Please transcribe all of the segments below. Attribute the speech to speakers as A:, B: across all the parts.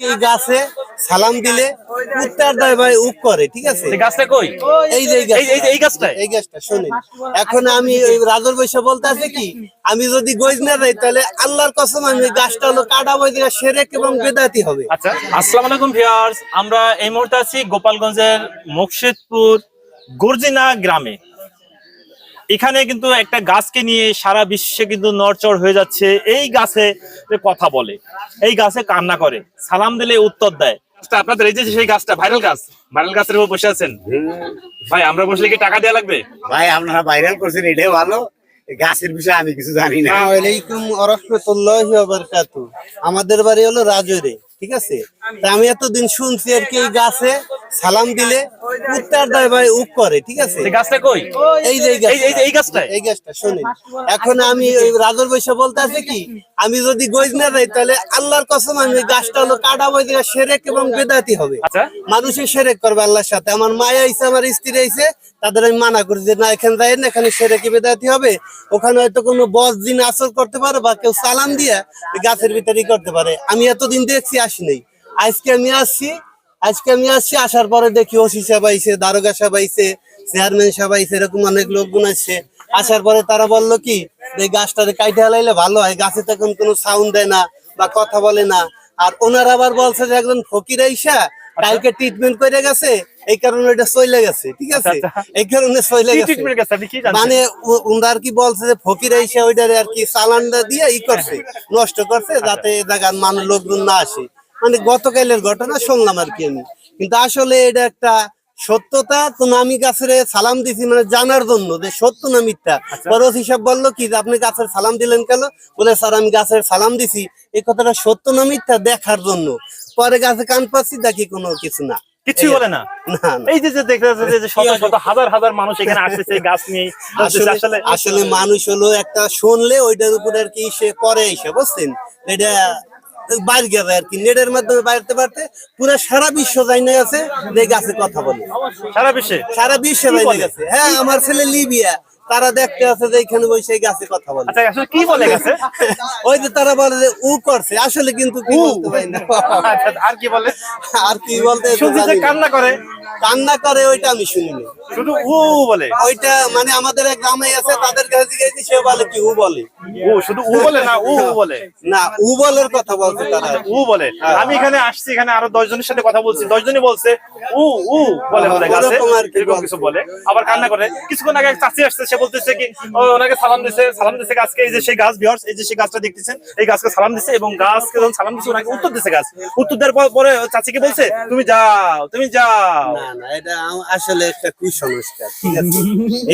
A: এই গাছে সালাম দিলে উত্তর দেয় ভাই উপ করে ঠিক আছে?
B: গাছটা কই?
A: এই যে এই
B: এই- এই- এই গাছটায়?
A: এই গাছটা শুনেন। এখন আমি ওই রাজর বৈশা বলতে আছে কি আমি যদি গজ না যাই তাহলে আল্লাহর কসম আমি গাছটা হলো কাটা বই দিলে সেরেক এবং বেদাতি হবে।
B: আচ্ছা আসসালামু আলাইকুম ভিউয়ার্স আমরা এই মুহূর্তে আছি গোপালগঞ্জের মুর্শিদপুর গর্জিনা গ্রামে। এখানে কিন্তু একটা গাছকে নিয়ে সারা বিশ্বে কিন্তু নড়চড় হয়ে যাচ্ছে। এই গাছে কথা বলে এই গাছে কান্না করে সালাম দিলে উত্তর দেয়। আচ্ছা, আপনাদের এই যে সেই গাছটা ভাইরাল গাছ ভাইরাল গাছের উপর বসে আছেন? ভাই আমরা বসলে কি টাকা দেওয়া লাগবে?
C: ভাই আপনারা ভাইরাল করছেন এটাই ভালো। গাছের বিষয়ে আমি কিছু জানি না।
A: আলাইকুম আরহামতুল্লাহি ওয়া বারাকাতু আমাদের বাড়ি হলো রাজরে ঠিক আছে? তা আমি এতদিন শুনছি আর কি এই গাছে সালাম দিলে উত্তর দেয় ভাই উপ করে ঠিক আছে?
B: এই গাছটা কই?
A: এই যে এই
B: এই- এই-
A: গাছটা? শুনেন। এখন আমি রাজর বৈশা বলতে আছে কি আমি যদি গজ না যাই তাহলে আল্লাহর কসম আমি গাছটা হলো কাটা বই দিলে সেরেক এবং বেদাতি হবে।
B: আচ্ছা।
A: মানুষই সেরেক করবে আল্লাহর সাথে। আমার মায়া আইছে আমার স্ত্রী আইছে তাদের আমি মানা করি যে না এখানে যাই না এখানে সেরেকি বেদাতি হবে। ওখানে হয়তো কোনো বস দিন আসর করতে পারে বা কেউ সালাম দিয়ে গাছের ভিতরেই করতে পারে। আমি এতদিন দেখছি আসি নাই। আজকে আমি আসছি আজকে আমি আসছি আসার পরে দেখি ওসি সাহেব আইছে দারোগা সাহেব আইছে চেয়ারম্যান সাহেব আইছে এরকম অনেক লোকগুন আসছে। আসার পরে তারা বলল কি এই গাছটারে কাইটে হালাইলে ভালো হয় গাছে তখন কোনো সাউন্ড দেয় না বা কথা বলে না। আর ওনার আবার বলছে যে একজন ফকির আইসা কালকে ট্রিটমেন্ট করে গেছে এই কারণে এটা চলে গেছে ঠিক আছে?
B: আচ্ছা, আচ্ছা।
A: এই কারণে চলে গেছে। মানে উনার কি বলছে যে ফকির আইসা ওইটারে আর কি চালানটা দিয়ে ই করছে নষ্ট করছে যাতে এ জায়গার মানুষ লোকজন না আসে। মানে গতকালের ঘটনা শুনলাম আর কি আমি। কিন্তু আসলে এটা একটা সত্যতা তো আমি গাছের সালাম দিছি মানে জানার জন্য যে সত্য না মিথ্যা। পরে হিসাব বলল কি যে আপনি গাছের সালাম দিলেন কেন? বলে স্যার আমি গাছের সালাম দিছি এই কথাটা সত্য না মিথ্যা দেখার জন্য। পরে গাছে কান পাচ্ছি দেখি কোনো কিছু না।
B: কিছুই বলে না। এই যে যে দেখতে পাচ্ছেন যে- যে শত শত হাজার হাজার মানুষ এখানে আসতেছে গাছ নিয়ে
A: আসলে
B: আসলে
A: আসলে মানুষ হলো একটা শুনলে ওইটার উপরে আর কি সে পরে এসে বুঝছেন? এটা বাইর গেছে আর কি। নেটের মাধ্যমে বাইরতে পারতে পুরো সারা বিশ্ব জানে গেছে যে গাছে কথা বলে।
B: সারা বিশ্বে?
A: সারা বিশ্বে জানে গেছে। হ্যাঁ আমার ছেলে লিবিয়া। তারা দেখতে আছে যে এখানে বসে গাছে কথা বলে।
B: আচ্ছা আসলে কি বলে গেছে?
A: ওই যে তারা বলে যে উ করছে আসলে কিন্তু কি বলতে পারি না।
B: আচ্ছা, আর কি বলে?
A: আর কি বলতে
B: শুনছি যে
A: না।
B: কান্না করে।
A: কান্না করে ওইটা আমি শুনিনি।
B: শুধু উ বলে?
A: ওইটা মানে আমাদের এক গ্রামে আছে তাদের কাছে জিজ্ঞেস সে বলে কি উ বলে?
B: উ শুধু উ বলে না উ বলে?
A: না উ বলের কথা বলছে তারা।
B: উ বলে। আমি এখানে আসছি এখানে আরও দশ জনের সাথে কথা বলছি। দশ জনই বলছে উ উ বলে বলে গাছে। কিছু আবার কান্না করে। কিছুক্ষণ আগে চাচি আসছে সে বলতেছে কি ওনাকে সালাম দিছে সালাম দিছে গাছকে এই যে সেই গাছ বিহার এই যে সেই গাছটা দেখতেছেন এই গাছকে সালাম দিছে এবং গাছকে যখন সালাম দিছে ওনাকে উত্তর দিছে গাছ। উত্তর দেওয়ার পর- চাচিকে বলছে তুমি যাও তুমি যাও।
A: না না এটা আসলে একটা কুসংস্কার ঠিক আছে?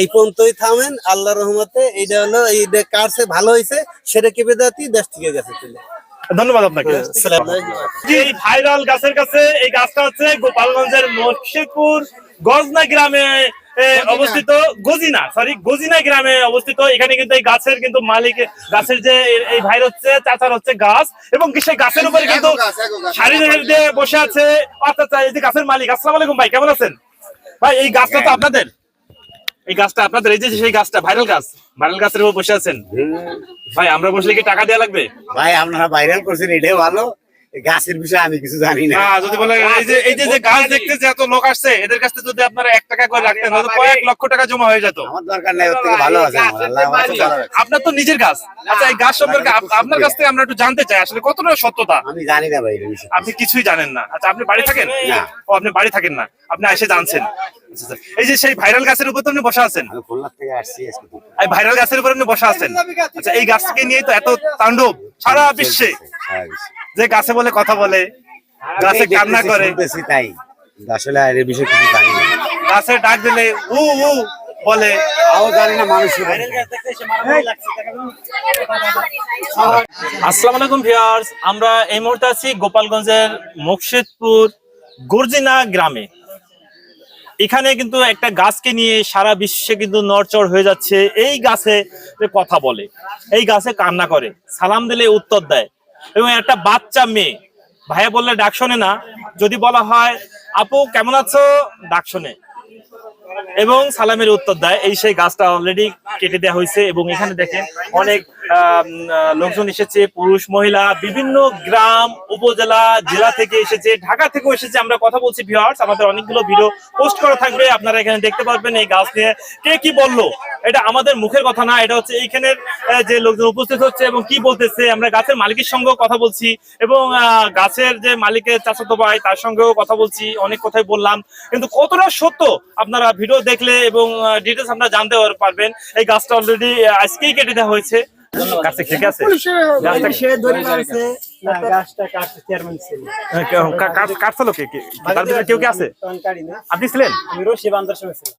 A: এই পর্যন্তই থামেন আল্লাহ রহমতে এইটা হলো এই যে কারসে ভালো হয়েছে সেটা কেঁপে দাঁতি দেশ থেকে গেছে চলে।
B: ধন্যবাদ আপনাকে। এই ভাইরাল গাছের কাছে এই গাছটা হচ্ছে গোপালগঞ্জের মুর্শিদপুর গজনা গ্রামে অবস্থিত গজিনা সরি গজিনা গ্রামে অবস্থিত। এখানে কিন্তু এই গাছের কিন্তু মালিক গাছের যে এই ভাইর হচ্ছে চাচার হচ্ছে গাছ এবং কি সেই গাছের উপরে কিন্তু সারি দিয়ে বসে আছে। আচ্ছা আচ্ছা এই যে গাছের মালিক আসসালাম আলাইকুম ভাই কেমন আছেন? ভাই এই গাছটা তো আপনাদের? এই গাছটা আপনাদের এই যে সেই গাছটা ভাইরাল গাছ ভাইরাল গাছের উপর বসে আছেন। ভাই আমরা বসলে কি টাকা দেওয়া লাগবে?
C: ভাই আপনারা ভাইরাল করছেন এটাই ভালো। গাছের বিষয়ে আমি কিছু জানি না।
B: যদি বলে এই যে এই যে যে গাছ দেখতে যে এত লোক আসছে এদের কাছে যদি আপনারা এক টাকা করে রাখতেন কয়েক লক্ষ টাকা জমা হয়ে যেত।
C: আমার দরকার নাই ওর থেকে ভালো আছে।
B: আপনার তো নিজের গাছ। আচ্ছা এই গাছ সম্পর্কে আপনার কাছ থেকে আমরা একটু জানতে চাই আসলে কতটা সত্যতা?
C: আমি জানি না ভাই
B: আপনি কিছুই জানেন না। আচ্ছা আপনি বাড়ি থাকেন?
C: না।
B: ও আপনি বাড়ি থাকেন না। আপনি এসে জানছেন। আচ্ছা, আচ্ছা। এই যে সেই ভাইরাল গাছের উপর আপনি বসা আছেন?
C: খুলনা থেকে আসছি আজকে।
B: এই ভাইরাল গাছের উপর আপনি বসা আছেন। আচ্ছা এই গাছকে নিয়ে তো এত তাণ্ডব সারা বিশ্বে।
C: সারা বিশ্বে।
B: যে গাছে বলে কথা বলে গাছে কান্না করে।
C: তাই। আসলে এই বিষয়ে কিছু জানি
B: গাছে ডাক দিলে উ উ বলে।
C: তাও জানি না মানুষ
B: আসসালামু আলাইকুম ভিউয়ার্স আমরা এই মুহূর্তে আছি গোপালগঞ্জের মুর্শিদপুর গর্জিনা গ্রামে। এখানে কিন্তু একটা গাছকে নিয়ে সারা বিশ্বে কিন্তু নড়চড় হয়ে যাচ্ছে। এই গাছে কথা বলে এই গাছে কান্না করে সালাম দিলে উত্তর দেয়। এবং একটা বাচ্চা মেয়ে। ভাইয়া বললে ডাক শোনে না। যদি বলা হয়, আপু, কেমন আছো? ডাক শোনে। এবং সালামের উত্তর দেয়। এই সেই গাছটা অলরেডি কেটে দেওয়া হয়েছে এবং এখানে দেখেন অনেক লোকজন এসেছে, পুরুষ, মহিলা, বিভিন্ন গ্রাম, উপজেলা, জেলা থেকে এসেছে, ঢাকা থেকেও এসেছে। আমরা কথা বলছি ভিউয়ার্স আমাদের অনেকগুলো ভিডিও পোস্ট করা থাকবে। আপনারা এখানে দেখতে পারবেন এই গাছ নিয়ে কে কি বলল। এটা আমাদের মুখের কথা না, এটা হচ্ছে এইখানের যে লোকজন উপস্থিত হচ্ছে এবং কি বলতেছে। আমরা গাছের মালিকের সঙ্গেও কথা বলছি এবং গাছের যে মালিকের চাচাতো ভাই, তার সঙ্গেও কথা বলছি, অনেক কথাই বললাম। কিন্তু কতটা সত্য আপনারা ভিডিও দেখলে এবং ডিটেলস আপনারা জানতে পারবেন। এই গাছটা অলরেডি আজকেই কেটে দেওয়া হয়েছে। গাছে ঠিক আছে?
D: ছিল
B: কা- কা- কাটছিল কে? কে? তার ভিতরে কেউ কে আছে? আপনি ছিলেন?
D: আমি রশি বান্ধার সময় ছিলাম।